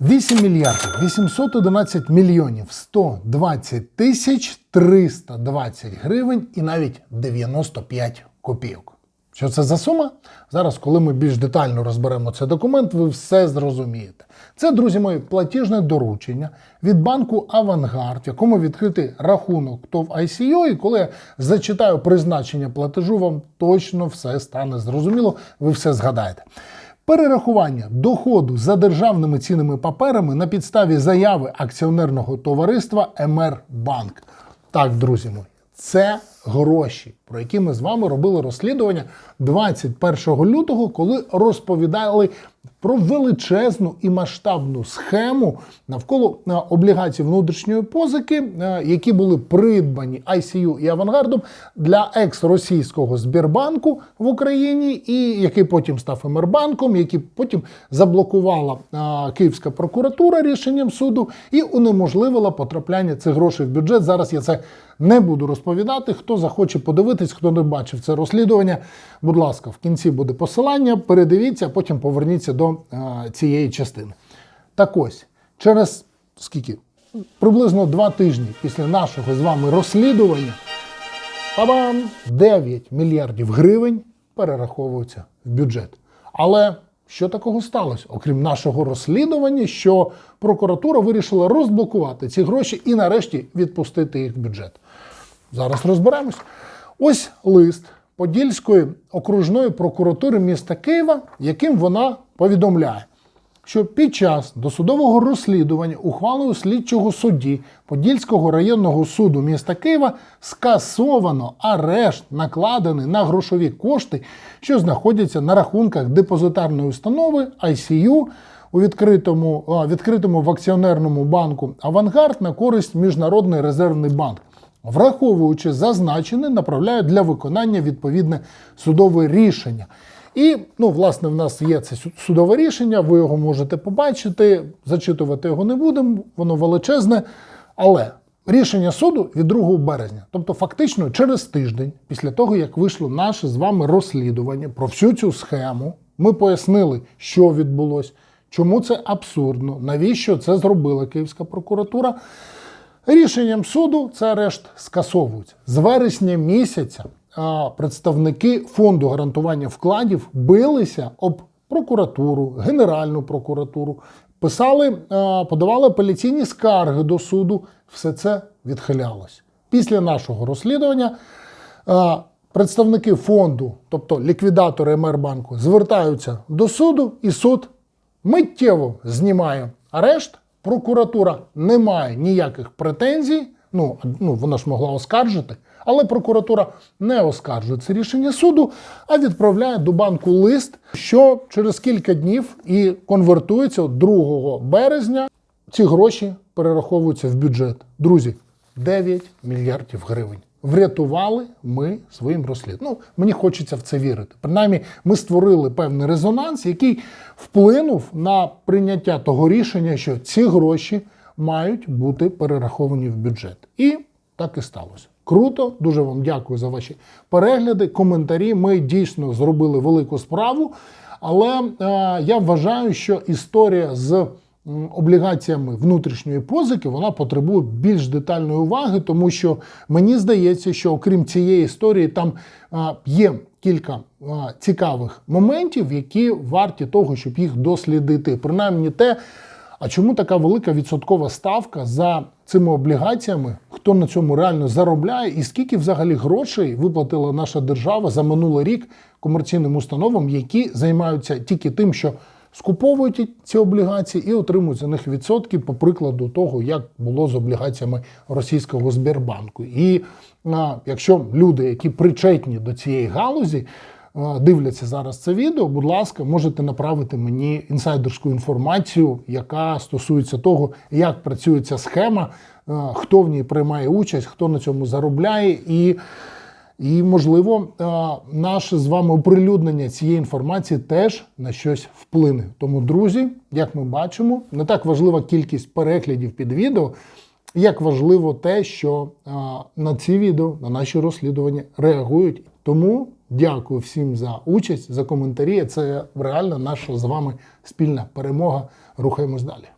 8 мільярдів 811 мільйонів 120 тисяч 320 гривень і навіть 95 копійок. Що це за сума? Зараз, коли ми більш детально розберемо цей документ, ви все зрозумієте. Це, друзі мої, платіжне доручення від банку Авангард, в якому відкритий рахунок ТОВ ICO, і коли я зачитаю призначення платежу, вам точно все стане зрозуміло, ви все згадаєте. Перерахування доходу за державними цінними паперами на підставі заяви акціонерного товариства МР Банк. Так, друзі мої, це гроші, про які ми з вами робили розслідування 21 лютого, коли розповідали про величезну і масштабну схему навколо е, облігацій внутрішньої позики, е, які були придбані ICU і авангардом для екс-російського Збірбанку в Україні, і який потім став Емербанком, який потім заблокувала е, Київська прокуратура рішенням суду і унеможливила потрапляння цих грошей в бюджет. Зараз я це не буду розповідати. Хто захоче подивитись, хто не бачив це розслідування, будь ласка, в кінці буде посилання. Передивіться, а потім поверніться до е, цієї частини. Так ось, через скільки? Приблизно два тижні після нашого з вами розслідування Па-бам! 9 мільярдів гривень перераховуються в бюджет. Але що такого сталося, окрім нашого розслідування, що прокуратура вирішила розблокувати ці гроші і нарешті відпустити їх в бюджет? Зараз розберемось. Ось лист Подільської окружної прокуратури міста Києва, яким вона повідомляє, що під час досудового розслідування ухвалою слідчого судді Подільського районного суду міста Києва скасовано арешт, накладений на грошові кошти, що знаходяться на рахунках депозитарної установи ICU у відкритому, відкритому в акціонерному банку Авангард на користь Міжнародний резервний банк. Враховуючи зазначене, направляють для виконання відповідне судове рішення. І, ну, власне, в нас є це судове рішення, ви його можете побачити, зачитувати його не будемо, воно величезне. Але рішення суду від 2 березня, тобто фактично через тиждень, після того, як вийшло наше з вами розслідування про всю цю схему, ми пояснили, що відбулося, чому це абсурдно, навіщо це зробила Київська прокуратура. Рішенням суду це арешт скасовується. З вересня місяця представники фонду гарантування вкладів билися об прокуратуру, Генеральну прокуратуру, писали, подавали апеляційні скарги до суду. Все це відхилялось. Після нашого розслідування представники фонду, тобто ліквідатори МРБанку, звертаються до суду, і суд миттєво знімає арешт. Прокуратура не має ніяких претензій. Ну, ну вона ж могла оскаржити, але прокуратура не оскаржує це рішення суду, а відправляє до банку лист, що через кілька днів і конвертується 2 березня. Ці гроші перераховуються в бюджет. Друзі, 9 мільярдів гривень. Врятували ми своїм розслідуванням. Ну, мені хочеться в це вірити. Принаймні, ми створили певний резонанс, який вплинув на прийняття того рішення, що ці гроші мають бути перераховані в бюджет. І так і сталося. Круто, дуже вам дякую за ваші перегляди, коментарі. Ми дійсно зробили велику справу. Але е, я вважаю, що історія з облігаціями внутрішньої позики вона потребує більш детальної уваги, тому що мені здається, що окрім цієї історії, там є кілька цікавих моментів, які варті того, щоб їх дослідити. Принаймні те, а чому така велика відсоткова ставка за цими облігаціями? Хто на цьому реально заробляє, і скільки взагалі грошей виплатила наша держава за минулий рік комерційним установам, які займаються тільки тим, що скуповують ці облігації і отримують за них відсотки, по прикладу того, як було з облігаціями російського Збірбанку. І а, якщо люди, які причетні до цієї галузі, дивляться зараз це відео, будь ласка, можете направити мені інсайдерську інформацію, яка стосується того, як працює ця схема, хто в ній приймає участь, хто на цьому заробляє і. І, можливо, е, наше з вами оприлюднення цієї інформації теж на щось вплине. Тому, друзі, як ми бачимо, не так важлива кількість переглядів під відео, як важливо те, що е, на ці відео, на наші розслідування реагують. Тому дякую всім за участь, за коментарі. Це реально наша з вами спільна перемога. Рухаємось далі.